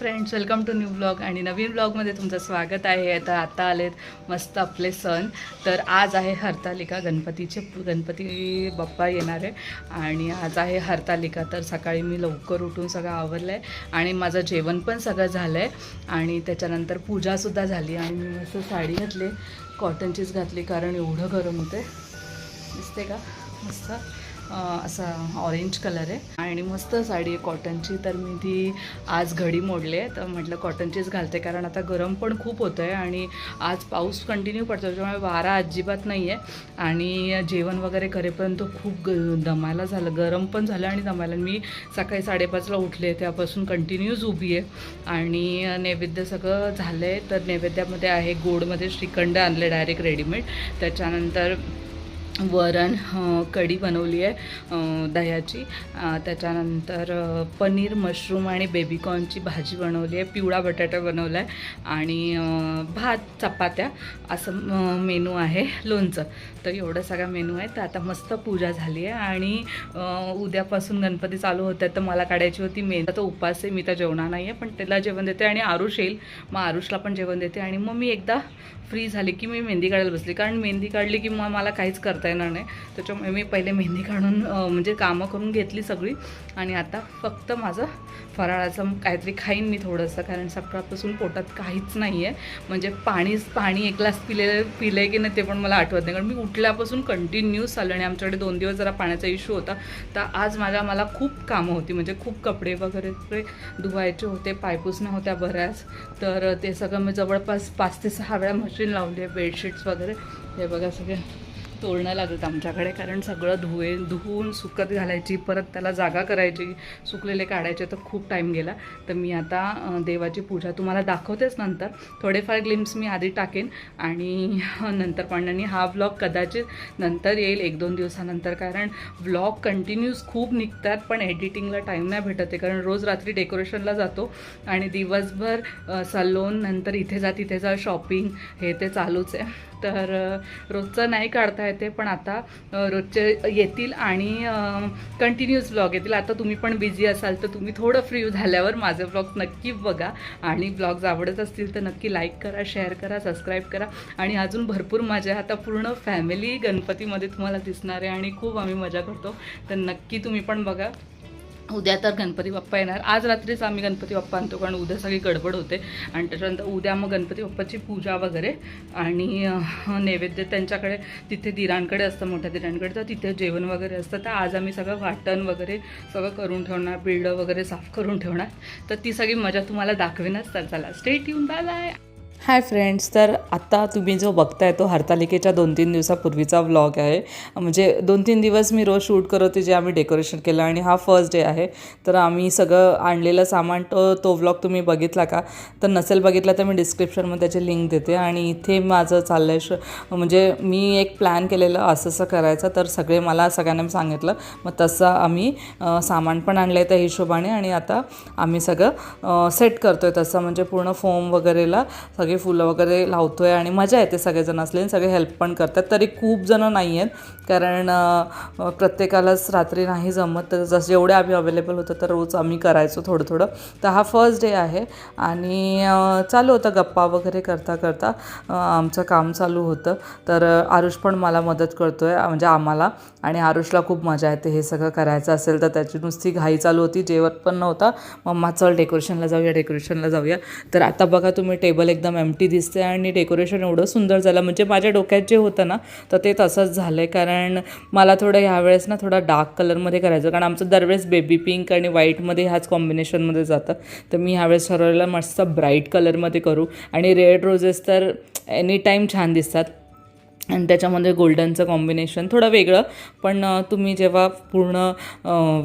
Friends welcome to new blog आणि नवीन ब्लॉगमध्ये तुमचं स्वागत आहे. तर आता आलेत मस्त आपले सण. तर आज आहे हरतालिका. गणपतीचे गणपती बाप्पा येणार आहे. आणि आज आहे हरतालिका. तर सकाळी मी लवकर उठून सगळं आवरलं आहे आणि माझं जेवण पण सगळं झालं आहे आणि त्याच्यानंतर पूजासुद्धा झाली. आणि मी मस्त साडी घातली. कॉटनचीच घातली कारण एवढं गरम होते दिसते का? मस्त. असा ऑरेंज कलर आहे. आणि मस्त साडी आहे कॉटनची तर मी ती आज घडी मोडली आहे. तर म्हटलं कॉटनचीच घालते कारण आता गरम पण खूप होतं आहे आणि आज पाऊस कंटिन्यू पडतो त्याच्यामुळे वारा अजिबात नाही आहे आणि जेवण वगैरे करेपर्यंत खूप ग दमायला झालं. गरम पण झालं आणि दमायला. मी सकाळी साडेपाचला उठले त्यापासून कंटिन्यूज उभी आहे. आणि नैवेद्य सगळं झालं आहे तर नैवेद्यामध्ये आहे गोडमध्ये श्रीखंड आणले डायरेक्ट रेडीमेड त्याच्यानंतर वरण कढी बनवली आहे दह्याची. त्याच्यानंतर पनीर मशरूम आणि बेबीकॉर्नची भाजी बनवली आहे पिवळा बटाटा बनवला आहे आणि भात चपात्या असं मेनू आहे लोणचं. तर एवढं सगळा मेनू आहे. तर आता मस्त पूजा झाली आहे आणि उद्यापासून गणपती चालू होत आहेत तर मला काढायची होती मेन. आता उपास आहे मी तर जेवणार नाही आहे पण त्याला जेवण देते आणि आरुष येईल. मग आरुषला पण जेवण देते आणि मग मी एकदा फ्री झाली की मी मेहंदी काढायला बसली. कारण मेहंदी काढली की मग मला काहीच करता येणार नाही. त्याच्यामुळे मी पहिले मेहंदी काढून म्हणजे कामं करून घेतली सगळी. आणि आता फक्त माझं फराळाचं काहीतरी खाईन मी थोडंसं कारण सकाळपासून पोटात काहीच नाही आहे म्हणजे पाणीच पाणी एक ग्लास पिले आहे की नाही ते पण मला आठवत नाही. कारण मी उठल्यापासून कंटिन्यूस चालू आणि आमच्याकडे दोन दिवस जरा पाण्याचा इश्यू होता. तर आज माझ्या मला खूप कामं होती. म्हणजे खूप कपडे वगैरे ते धुवायचे होते पायपुसण्या होत्या बऱ्याच. तर ते सगळं मी जवळपास पाच ते सहा वेळा मशीन लावली आहे बेडशीट्स वगैरे. हे बघा सगळे. तोडणं लागत आमच्याकडे कारण सगळं धुवे धुवून सुकत घालायची परत त्याला जागा करायची सुकलेले काढायचे तर खूप टाईम गेला. तर मी आता देवाची पूजा तुम्हाला दाखवतेच नंतर. थोडेफार ग्लिम्स मी आधी टाकेन आणि नंतर पण आणि हा व्लॉग कदाचित नंतर येईल एक दोन दिवसानंतर कारण व्लॉग कंटिन्यूस खूप निघतात पण एडिटिंगला टाईम नाही भेटत आहे कारण रोज रात्री डेकोरेशनला जातो आणि दिवसभर सलोन नंतर इथे जा तिथे जा शॉपिंग हे ते चालूच आहे. तर रोजचं नाही काढता येते पण आता रोजचे येतील आणि कंटिन्यूस ब्लॉग येतील. आता तुम्ही पण बिझी असाल तर तुम्ही थोडं फ्री झाल्यावर माझे ब्लॉग नक्की बघा. आणि ब्लॉग्स आवडत असतील तर नक्की लाईक करा शेअर करा सबस्क्राईब करा. आणि अजून भरपूर मजा आता पूर्ण फॅमिली गणपतीमध्ये तुम्हाला दिसणार आहे आणि खूप आम्ही मजा करतो. तर नक्की तुम्ही पण बघा. उद्या तर गणपती बाप्पा येणार. आज रात्रीच आम्ही गणपती बाप्पा आणतो कारण उद्या सगळी गडबड होते. आणि त्याच्यानंतर उद्या मग गणपती बाप्पाची पूजा वगैरे आणि नैवेद्य त्यांच्याकडे तिथे दिरांकडे असतं मोठ्या दिरांकडे. तर तिथे जेवण वगैरे असतं. तर आज आम्ही सगळं वाटण वगैरे सगळं करून ठेवणार बिल्डं वगैरे साफ करून ठेवणार. तर ती सगळी मजा तुम्हाला दाखवेनच. तर चला. स्टेट येऊन बाय बाय हाय फ्रेंड्स तर आत्ता तुम्ही जो बघताय तो हरतालिकेच्या दोन तीन दिवसापूर्वीचा व्लॉग आहे. म्हणजे दोन तीन दिवस मी रोज शूट करत होते जे आम्ही डेकोरेशन केलं आणि हा फर्स्ट डे आहे. तर आम्ही सगळं आणलेलं सामान तो तो व्लॉग तुम्ही बघितला का? तर नसेल बघितला तर मी डिस्क्रिप्शनमध्ये त्याची लिंक देते. आणि इथे माझं चाललं आहे श म्हणजे मी एक प्लॅन केलेलं असं असं करायचं. तर सगळे मला सगळ्यांना सांगितलं. मग तसं आम्ही सामान पण आणलं आहे त्या हिशोबाने आणि आता आम्ही सगळं सेट करतो आहे तसं. म्हणजे पूर्ण फोम वगैरेला सगळं फुलं वगैरे लावतो आहे आणि मजा येते सगळेजण असले आणि सगळे हेल्प पण करतात. तरी खूप जणं नाही आहेत कारण प्रत्येकालाच रात्री नाही जमत. तर जसं जेवढे आम्ही अवेलेबल होतं तर रोज आम्ही करायचो थोडं थोडं तर हा फर्स्ट डे आहे. आणि चालू होतं गप्पा वगैरे करता करता आमचं काम चालू होतं. तर आरुष पण मला मदत करतो आहे म्हणजे आम्हाला. आणि आरुषला खूप मजा येते. हे सगळं करायचं असेल तर त्याची नुसती घाई चालू होती. जेवत पण नव्हता. मम्मा चल डेकोरेशनला जाऊया डेकोरेशनला जाऊया. तर आता बघा तुम्ही टेबल एकदम एमटी दिसते आणि डेकोरेशन एवढं सुंदर झालं. म्हणजे माझ्या डोक्यात जे होतं ना तर ते तसंच झालं आहे कारण मला थोडं ह्यावेळेस ना थोडा डार्क कलरमध्ये करायचं कारण आमचं दरवेळेस बेबी पिंक आणि व्हाईटमध्ये ह्याच कॉम्बिनेशनमध्ये जातं. तर मी ह्यावेळेस ठरवलेलं मस्त ब्राईट कलरमध्ये करू. आणि रेड रोजेस तर एनी टाईम छान दिसतात. आणि त्याच्यामध्ये गोल्डनचं कॉम्बिनेशन थोडं वेगळं. पण तुम्ही जेव्हा पूर्ण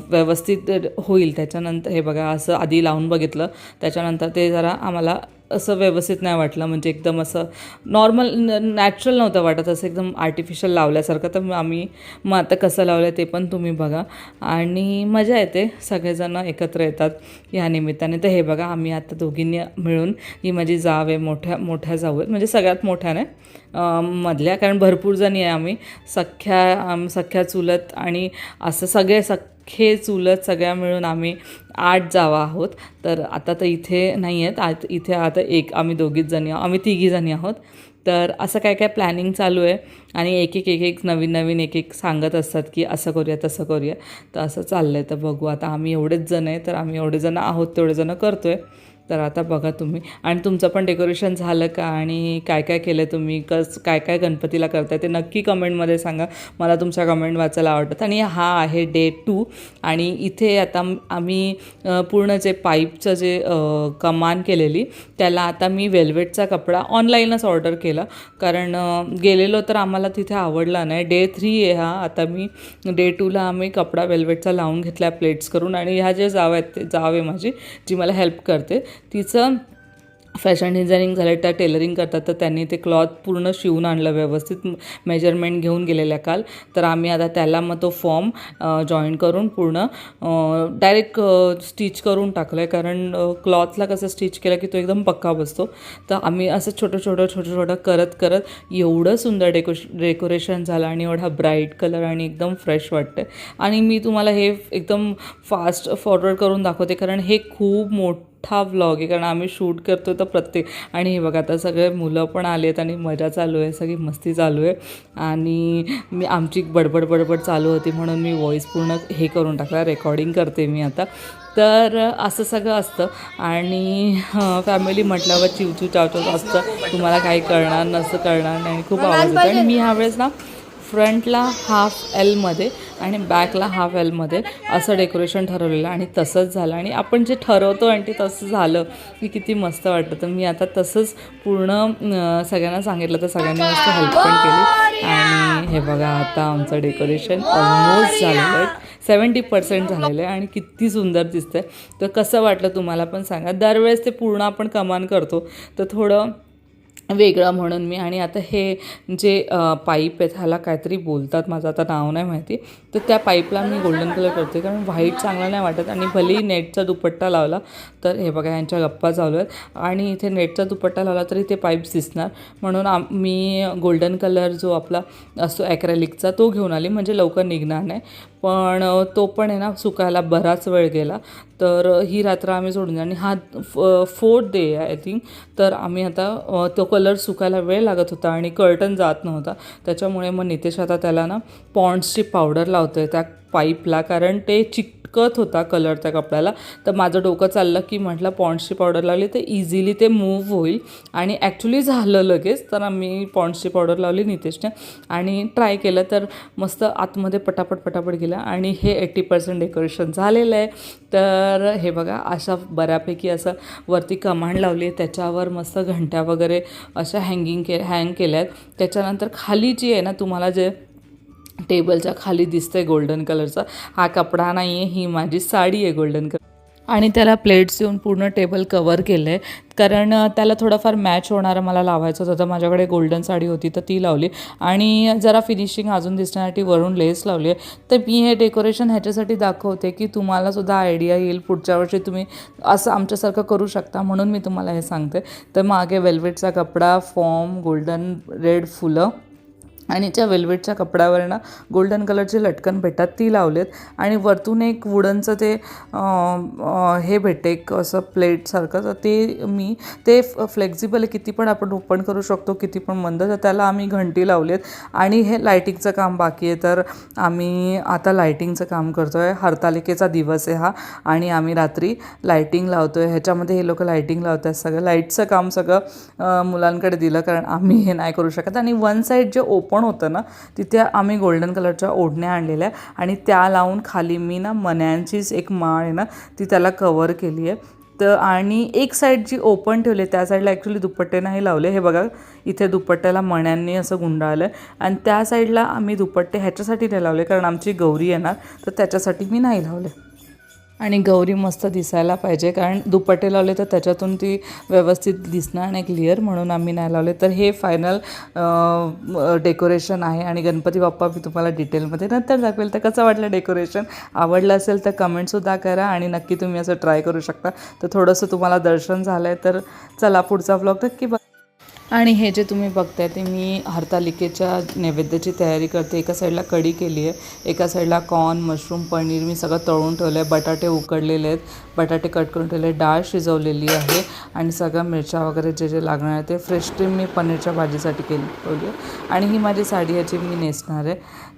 व्यवस्थित होईल त्याच्यानंतर हे बघा असं आधी लावून बघितलं. त्याच्यानंतर ते जरा आम्हाला असं व्यवस्थित नाही वाटलं. म्हणजे एकदम असं नॉर्मल नॅचरल नव्हतं वाटत. असं एकदम आर्टिफिशियल लावल्यासारखं. तर आम्ही मग आता कसं लावलं ते पण तुम्ही बघा. आणि मजा येते. सगळेजणं एकत्र येतात या निमित्ताने. तर हे बघा आम्ही आता दोघींनी मिळून ही माझी जाव आहे. मोठ्या मोठ्या जाऊ आहेत. म्हणजे सगळ्यात मोठ्याने मधल्या. कारण भरपूर जणी आहे आम्ही. सख्या आम सख्या चुलत आणि असं सगळे सख सख्खे चुलत सगळ्या मिळून आम्ही आठ जावा आहोत. तर आता तर इथे नाही आहेत. आत इथे आता एक आम्ही दोघीच जणी आहोत. आम्ही तिघी जणी आहोत. तर असं काय काय प्लॅनिंग चालू आहे? आणि एक एक एक एक नवीन नवीन एक एक सांगत असतात की असं करूया तसं करूया. तर असं चाललं आहे तर बघू. आता आम्ही एवढेच जण आहे. तर आम्ही एवढे जण आहोत तेवढे जण करतो आहे तर आता बघा तुम्ही. आणि तुमचं पण डेकोरेशन झालं का? आणि काय काय केलं तुम्ही? कस काय काय गणपतीला करताय ते नक्की कमेंटमध्ये सांगा. मला तुमच्या कमेंट वाचायला आवडतात. आणि हा आहे डे टू आणि इथे आता आम्ही पूर्ण जे पाईपचं जे कमान केलेली त्याला आता मी वेल्वेटचा कपडा ऑनलाईनच ऑर्डर केला. कारण गेलेलो तर आम्हाला तिथे आवडला नाही. डे थ्री आहे हा. आता मी डे टूला आम्ही कपडा वेल्वेटचा लावून घेतला प्लेट्स करून. आणि ह्या जे जाव आहेत ते जाव आहे माझी जी मला हेल्प करते. तिचं फॅशन डिझायनिंग झालं त्या टेलरिंग करतात तर त्यांनी ते क्लॉथ पूर्ण शिवून आणलं व्यवस्थित मेजरमेंट घेऊन गेलेल्या काल. तर आम्ही आता त्याला मग तो फॉर्म जॉईन करून पूर्ण डायरेक्ट स्टिच करून टाकलं आहे कारण क्लॉथला कसं स्टिच केलं की तो एकदम पक्का बसतो. तर आम्ही असं छोटं छोटं छोटं छोटं करत करत एवढं सुंदर डेकोश डेकोरेशन झालं आणि एवढा ब्राईट कलर आणि एकदम फ्रेश वाटतं आणि मी तुम्हाला हे एकदम फास्ट फॉरवर्ड करून दाखवते कारण हे खूप मोठं व्लॉग आहे कारण आम्ही शूट करतो तर प्रत्येक आणि हे बघा आता सगळे मुलं पण आले आहेत आणि मजा चालू आहे सगळी मस्ती चालू आहे. आणि मी आमची बडबड बडबड चालू होती म्हणून मी व्हॉईस पूर्ण हे करून टाकला रेकॉर्डिंग करते मी आता. तर असं सगळं असतं. आणि फॅमिली म्हटल्यावर चिवचिव चावचाव असतं. तुम्हाला काही कळणार नसतं कळणार नाही आणि खूप आवाज येतो आणि मी ह्यावेळेस ना फ्रंटला हाफ एलमध्ये आणि बॅकला हाफ एलमध्ये असं डेकोरेशन ठरवलेलं आणि तसंच झालं. आणि आपण जे ठरवतो आणि ते तसं झालं. की किती मस्त वाटतं तर मी आता तसंच पूर्ण सगळ्यांना सांगितलं. तर सगळ्यांनी मस्त हेल्प पण केली. आणि हे बघा आता आमचं डेकोरेशन ऑलमोस्ट झालेलं आहे. सेवन्टी पर्सेंट झालेलं आहे. आणि किती सुंदर दिसतं आहे तर कसं वाटलं तुम्हाला पण सांगा. दरवेळेस ते पूर्ण आपण कमान करतो. तर थोडं वेगळं म्हणून मी. आणि आता हे जे पाईप आहेत ह्याला काहीतरी बोलतात. माझं आता नाव नाही माहिती. तर त्या पाईपला मी गोल्डन कलर करते. कारण व्हाईट चांगला नाही वाटत. आणि भलेही नेटचा दुपट्टा लावला तर हे बघा यांच्या गप्पा चालू आहेत. आणि इथे नेटचा दुपट्टा लावला तरी ते पाईप्स दिसणार. म्हणून आम मी गोल्डन कलर जो आपला असतो ॲक्रेलिकचा तो घेऊन आली. म्हणजे लवकर निघणार नाही. पण तो पण आहे ना सुकायला बराच वेळ गेला. तर ही रात्र आम्ही सोडून आणि हा फोर्थ डे आहे आय थिंक. तर आम्ही आता तो कलर सुकायला वेळ लागत होता आणि कर्टन जात नव्हता. त्याच्यामुळे मग नितेश आता त्याला ना पॉन्ड्सची पावडर लावतो आहे त्या पाईपला कारण ते चिक चिकट होता कलर त्या कपड्याला. तर माझं डोकं चाललं की म्हटलं पॉन्ड्सची पावडर लावली तर इझिली ते मूव्ह होईल. आणि ॲक्च्युली झालं लगेच तर आम्ही पॉन्ड्सची पावडर लावली नितेशने. आणि ट्राय केलं तर मस्त आतमध्ये पटापट पटापट गेलं. आणि हे एट्टी पर्सेंट डेकोरेशन झालेलं आहे. तर हे बघा अशा बऱ्यापैकी असं वरती कमांड लावली आहे. त्याच्यावर मस्त घंट्या वगैरे अशा हँगिंग के हँग केल्या आहेत त्याच्यानंतर खाली जी आहे ना तुम्हाला जे टेबलच्या खाली दिसतंय गोल्डन कलरचा हा कपडा नाही आहे ही माझी साडी आहे गोल्डन कलर आणि त्याला प्लेट्स देऊन पूर्ण टेबल कवर केलं आहे कारण त्याला थोडंफार मॅच होणारं मला लावायचं होतं. तर माझ्याकडे गोल्डन साडी होती तर ती लावली. आणि जरा फिनिशिंग अजून दिसण्यासाठी वरून लेस लावली आहे. तर मी हे डेकोरेशन ह्याच्यासाठी दाखवते की तुम्हालासुद्धा आयडिया येईल पुढच्या वर्षी तुम्ही असं आमच्यासारखं करू शकता म्हणून मी तुम्हाला हे सांगते. तर मागे वेल्वेटचा कपडा फॉर्म गोल्डन रेड फुलं. आणि त्या वेल्वेटच्या कपड्यावर ना गोल्डन कलरचे लटकन भेटतात ती लावलेत. आणि वरतून एक वुडनचं ते हे भेटते एक असं प्लेटसारखं तर ते मी ते फ्लेक्झिबल आहे किती पण आपण ओपन करू शकतो किती पण मंद. तर त्याला आम्ही घंटी लावलेत. आणि हे लायटिंगचं काम बाकी आहे. तर आम्ही आता लायटिंगचं काम करतो आहे हरतालिकेचा दिवस आहे हा. आणि आम्ही रात्री लायटिंग लावतो आहे ह्याच्यामध्ये हे लोक लायटिंग लावत आहेत सगळं. लाईटचं काम सगळं मुलांकडे दिलं कारण आम्ही हे नाही करू शकत. आणि वन साईड जे ओपन होतं ना तिथे आम्ही गोल्डन कलरच्या ओढण्या आणलेल्या आहे आणि त्या लावून खाली मी ना मन्यांचीच एक माळ आहे ना ती त्याला कवर केली आहे. तर आणि एक साईड जी ओपन ठेवली आहे, त्या साईडला ॲक्च्युली दुपट्टे नाही लावले हे बघा इथे दुपट्ट्याला मण्यांनी असं गुंडाळलं आहे आणि त्या साईडला आम्ही दुपट्टे ह्याच्यासाठी नाही लावले कारण आमची गौरी येणार तर त्याच्यासाठी मी नाही लावले. आणि गौरी मस्त दिसायला पाहिजे कारण दुपट्टे लावले तर त्याच्यातून ती व्यवस्थित दिसणार नाही क्लिअर म्हणून आम्ही नाही लावले. तर हे फायनल डेकोरेशन आहे आणि गणपती बाप्पा मी तुम्हाला डिटेलमध्ये नंतर दाखवेल. तर कसं वाटलं डेकोरेशन आवडलं असेल तर कमेंटसुद्धा करा आणि नक्की तुम्ही असं ट्राय करू शकता. तर थोडंसं तुम्हाला दर्शन झालं आहे तर चला पुढचा ब्लॉग नक्की बघ आणि हे जे तुम्ही बघताय ते मी हरतालिकेच्या नैवेद्याची तयारी करते. एका साईडला कढी केली आहे एका साईडला कॉर्न मशरूम पनीर मी सगळं तळून ठेवलं आहे बटाटे उकडलेले आहेत. बटाटे कट करून ठेवले. डाळ शिजवलेली आहे आणि सगळ्या मिरच्या वगैरे जे जे लागणार आहे ते फ्रेश क्रीम मी पनीरच्या भाजीसाठी केली ठेवली आहे. आणि ही माझी साडी याची मी नेसणार आहे.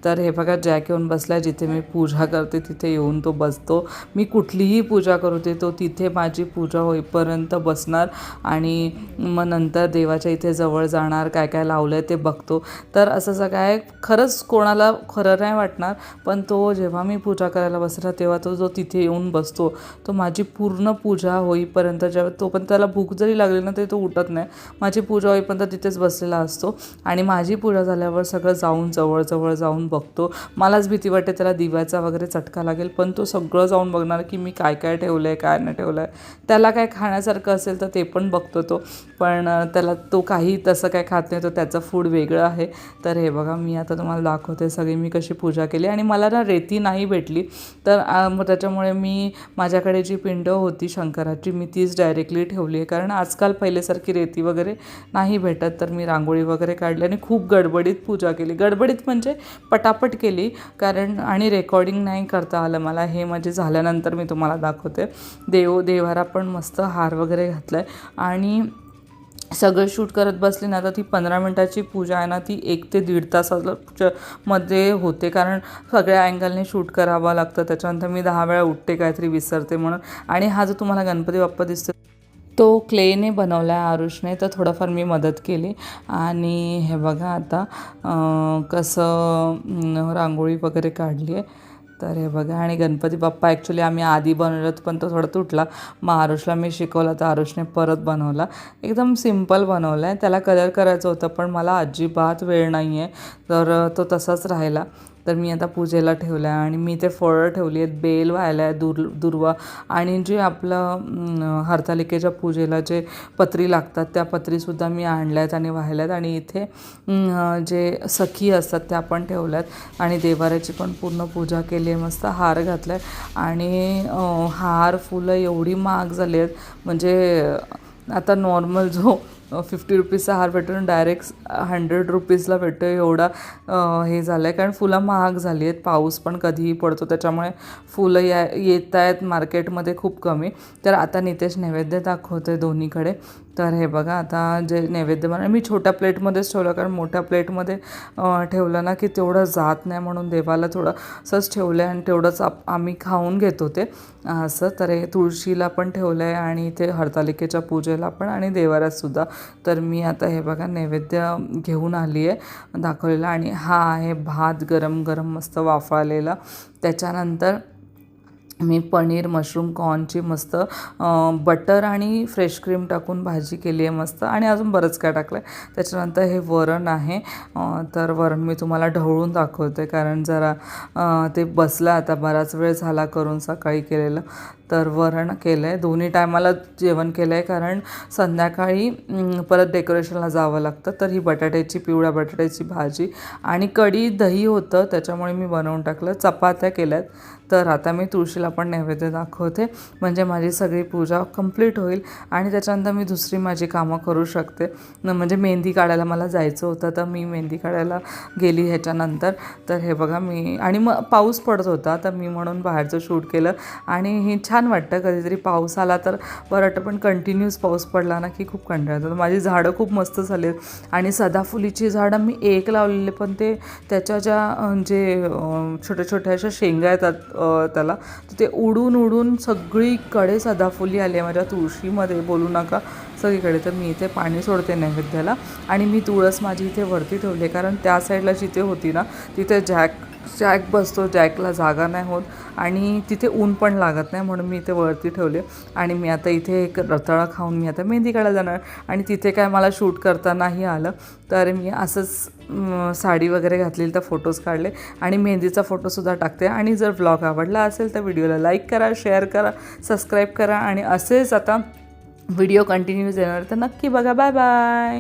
तर हे बघा जॅक येऊन बसला जिथे मी पूजा करते तिथे येऊन तो बसतो. मी कुठलीही पूजा करू दे तो तिथे माझी पूजा होईपर्यंत बसणार आणि मग नंतर देवाच्या इथे जवळ जाणार काय काय लावलं आहे ते बघतो. तर असं सगळं आहे. खरंच कोणाला खरं नाही वाटणार पण तो जेव्हा मी पूजा करायला बसला तेव्हा तो जो तिथे येऊन बसतो तो माझी पूर्ण पूजा होईपर्यंत जेव्हा तो पण त्याला भूक जरी लागली ना तरी तो उठत नाही. माझी पूजा होईपर्यंत तिथेच बसलेला असतो. आणि माझी पूजा झाल्यावर सगळं जाऊन जवळ जवळ जाऊन बघतो. मलाच भीती वाटते त्याला दिव्याचा वगैरे चटका लागेल पण तो सगळं जाऊन बघणार की मी काय काय ठेवलं आहे काय नाही ठेवलं आहे त्याला काय खाण्यासारखं असेल तर ते पण बघतो तो पण त्याला तो काही तसं काय खात नाही तो त्याचं फूड वेगळं आहे. तर हे बघा मी आता तुम्हाला दाखवते सगळी मी कशी पूजा केली. आणि मला ना रेती नाही भेटली. तर त्याच्यामुळे मी माझ्याकडे जी पिंड होती शंकराची मी तीच डायरेक्टली ठेवली आहे. कारण आजकाल पहिलेसारखी रेती वगैरे नाही भेटत. तर मी रांगोळी वगैरे काढली आणि खूप गडबडीत पूजा केली. गडबडीत म्हणजे पटापट केली कारण आणि रेकॉर्डिंग नाही करता आलं मला. हे म्हणजे झाल्यानंतर मी तुम्हाला दाखवते. देव देवारा पण मस्त हार वगैरे घातला आहे आणि सगळं शूट करत बसले ना तर ती पंधरा मिनटाची पूजा आहे ना ती एक ते दीड तासाच्या मध्ये होते. कारण सगळ्या अँगलने शूट करावं लागतं. त्याच्यानंतर मी दहा वेळा उठते काहीतरी विसरते म्हणून. आणि हा जो तुम्हाला गणपती बाप्पा दिसतो तो क्लेने बनवला आहे आरुषने तर थोडंफार मी मदत केली. आणि हे बघा आता कसं रांगोळी वगैरे काढली आहे. तर हे बघा आणि गणपती बाप्पा ॲक्च्युली आम्ही आधी बनवलं पण तो थोडा तुटला. मग आरुषला मी शिकवला तर आरुषने परत बनवला. एकदम सिंपल बनवला आहे त्याला कलर करायचं होतं पण मला अजिबात वेळ नाही आहे तर तो तसाच राहिला. तर मी आता पूजेला ठेवला आहे आणि मी ते फळं ठेवली आहेत. बेल व्हायला आहे दूर दुर्वा. आणि जे आपलं हरतालिकेच्या पूजेला जे पत्री लागतात त्या पत्रीसुद्धा मी आणल्या आहेत आणि वाहिल्या आहेत. आणि इथे जे सखी असतात त्या पण ठेवल्या आहेत. आणि देवाऱ्याची पण पूर्ण पूजा केली आहे. मस्त हार घातला आहे आणि हार फुलं एवढी महाग झाली आहेत. म्हणजे आता नॉर्मल जो फिफ्टी रुपीजचा हार भेटतो डायरेक्ट हंड्रेड रुपीजला भेटतो एवढा हे झालं आहे कारण फुलं महाग झाली आहेत पाऊस पण कधीही पडतो त्याच्यामुळे फुलं या येत आहेत मार्केटमध्ये खूप कमी. तर आता नितेश नैवेद्य दाखवते दोन्हीकडे. तर हे बघा आता जे नैवेद्य बनवलं मी छोट्या प्लेटमध्येच ठेवलं कारण मोठ्या प्लेटमध्ये ठेवलं ना की तेवढं जात नाही म्हणून देवाला थोडं असंच ठेवलं आहे आणि तेवढंच आप आम्ही खाऊन घेतो ते असं तर हे तुळशीला पण ठेवलं आहे आणि इथे हरतालिकेच्या पूजेला पण आणि देवाऱ्यातसुद्धा तर मी आता हे बघा नैवेद्य घेऊन आली आहे दाखवलेला आणि हा आहे भात गरम गरम मस्त वाफाळलेला. त्याच्यानंतर मी पनीर मशरूम कॉर्नची मस्त बटर आणि फ्रेश क्रीम टाकून भाजी केली आहे मस्त. आणि अजून बरंच काय टाकलं आहे त्याच्यानंतर हे वरण आहे. तर वरण मी तुम्हाला ढवळून दाखवते. कारण जरा ते बसलं आता बराच वेळ झाला करून सकाळी केलेलं. तर वरण केलं आहे दोन्ही टायमाला जेवण केलं आहे कारण संध्याकाळी परत डेकोरेशनला जावं लागतं. तर ही बटाट्याची पिवळ्या बटाट्याची भाजी आणि कढी दही होतं. त्याच्यामुळे मी बनवून टाकलं. चपात्या केल्यात. तर आता मी तुळशीला पण नैवेद्य दाखवते. म्हणजे माझी सगळी पूजा कंप्लीट होईल आणि त्याच्यानंतर मी दुसरी माझी कामं करू शकते. न म्हणजे मेहंदी काढायला मला जायचं होतं तर मी मेहंदी काढायला गेली ह्याच्यानंतर. तर हे बघा मी आणि मग पाऊस पडत होता तर मी म्हणून बाहेरचं शूट केलं. आणि हे छान वाटतं कधीतरी पाऊस आला तर बरं वाटतं पण कंटिन्यूस पाऊस पडला ना की खूप कंटाळ येतो. माझी झाडं खूप मस्त झाली आहेत. आणि सदाफुलीची झाडं मी एक लावलेले पण ते त्याच्या ज्या जे छोट्या छोट्या अशा शेंगा येतात त्याला. तर ते उडून उडून सगळीकडे सदाफुली आली आहे माझ्या तुळशीमध्ये. बोलू नका सगळीकडे तर मी इथे पाणी सोडते नैवेद्याला. आणि मी तुळस माझी इथे वरती ठेवली आहे कारण त्या साईडला जिथे होती ना तिथे जॅक जॅक बसतो जॅकला जागा नाही होत आणि तिथे ऊन पण लागत नाही म्हणून मी इथे वरती ठेवले. आणि मी आता इथे एक रताळा खाऊन मी आता मेहंदी काढायला जाणार. आणि तिथे काय मला शूट करतानाही आलं. तर मी असंच साडी वगैरे घातलेली तर फोटोज काढले. आणि मेहंदीचा फोटोसुद्धा टाकते. आणि जर ब्लॉग आवडला असेल तर व्हिडिओला लाईक करा शेअर करा सबस्क्राईब करा. आणि असेच आता व्हिडिओ कंटिन्यूज येणार तर नक्की बघा. Bye bye.